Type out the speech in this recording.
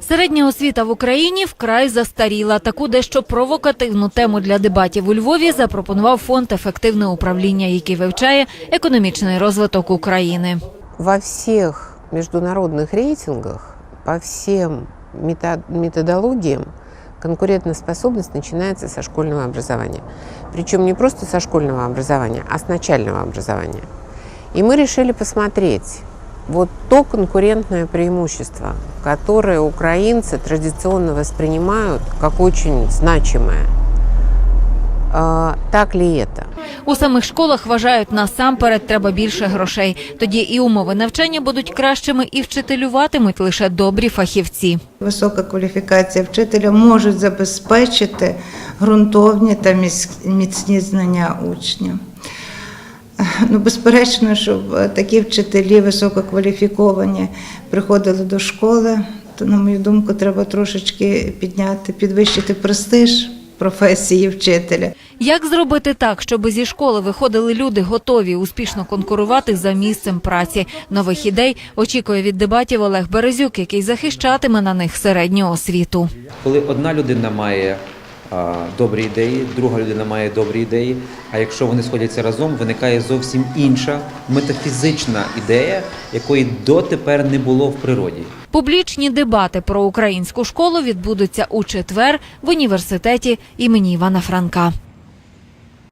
Середня освіта в Україні вкрай застаріла. Таку дещо провокативну тему для дебатів у Львові запропонував фонд ефективне управління, який вивчає економічний розвиток України. Во всех международных рейтингах, по всем мета- методологиям, конкурентоспособность начинается со школьного образования. Причем не просто со школьного образования, а с начального образования. И мы решили посмотреть вот то конкурентное преимущество, которое украинцы традиционно воспринимают как очень значимое. Так ли это? У самих школах вважають, насамперед треба більше грошей. Тоді і умови навчання будуть кращими, і вчителюватимуть лише добрі фахівці. Висока кваліфікація вчителя можуть забезпечити ґрунтовні та міцні знання учнів. Ну, безперечно, щоб е, такі вчителі висококваліфіковані приходили до школи, то, на мою думку, треба трошечки підняти, підвищити престиж професії вчителя. Як зробити так, щоб зі школи виходили люди, готові успішно конкурувати за місцем праці? Нових ідей очікує від дебатів Олег Березюк, який захищатиме на них середню освіту. Коли одна людина має добрі ідеї, друга людина має добрі ідеї. А якщо вони сходяться разом, виникає зовсім інша метафізична ідея, якої дотепер не було в природі. Публічні дебати про українську школу відбудуться у четвер в університеті імені Івана Франка.